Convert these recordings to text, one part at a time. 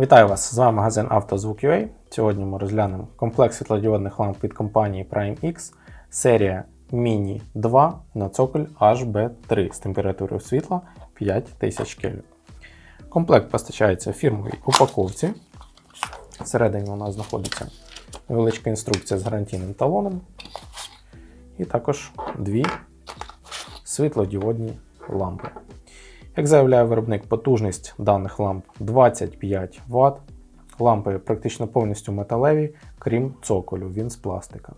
Вітаю вас! З вами магазин «Автозвук.UA». Сьогодні ми розглянемо комплекс світлодіодних ламп від компанії Prime X, серія Mini 2 на цоколь HB3 з температурою світла 5000 Кельвін. Комплект постачається в фірмовій упаковці. Всередині у нас знаходиться невеличка інструкція з гарантійним талоном. І також дві світлодіодні лампи. Як заявляє виробник, потужність даних ламп 25 Вт. Лампи практично повністю металеві, крім цоколю, він з пластика.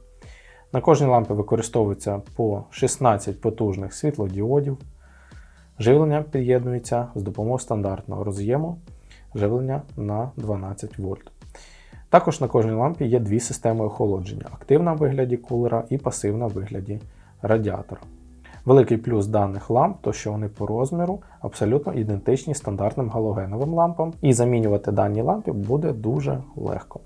На кожній лампі використовується по 16 потужних світлодіодів. Живлення під'єднується з допомогою стандартного роз'єму живлення на 12 вольт. Також на кожній лампі є дві системи охолодження: активна в вигляді кулера і пасивна в вигляді радіатора. Великий плюс даних ламп, то що вони по розміру абсолютно ідентичні стандартним галогеновим лампам, і замінювати дані лампи буде дуже легко.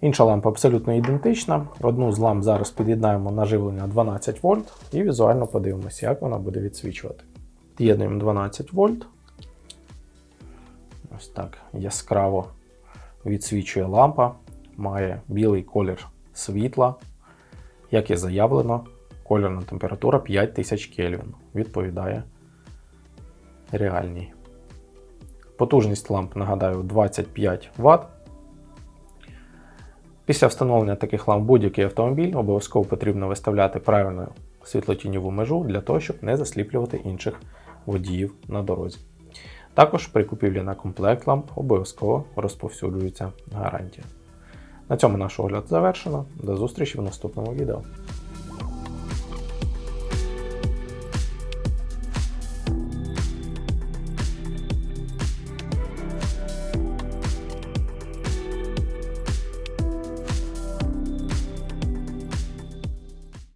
Інша лампа абсолютно ідентична. Одну з ламп зараз під'єднаємо на живлення 12 вольт і візуально подивимося, як вона буде відсвічувати. Під'єднуємо 12 вольт. Ось так яскраво відсвічує лампа, має білий колір світла, як і заявлено. Кольорна температура 5000 Кельвін. Відповідає реальній. Потужність ламп, нагадаю, 25 Вт. Після встановлення таких ламп будь-який автомобіль обов'язково потрібно виставляти правильну світлотіньову межу для того, щоб не засліплювати інших водіїв на дорозі. Також при купівлі на комплект ламп обов'язково розповсюджується гарантія. На цьому наш огляд завершено. До зустрічі в наступному відео.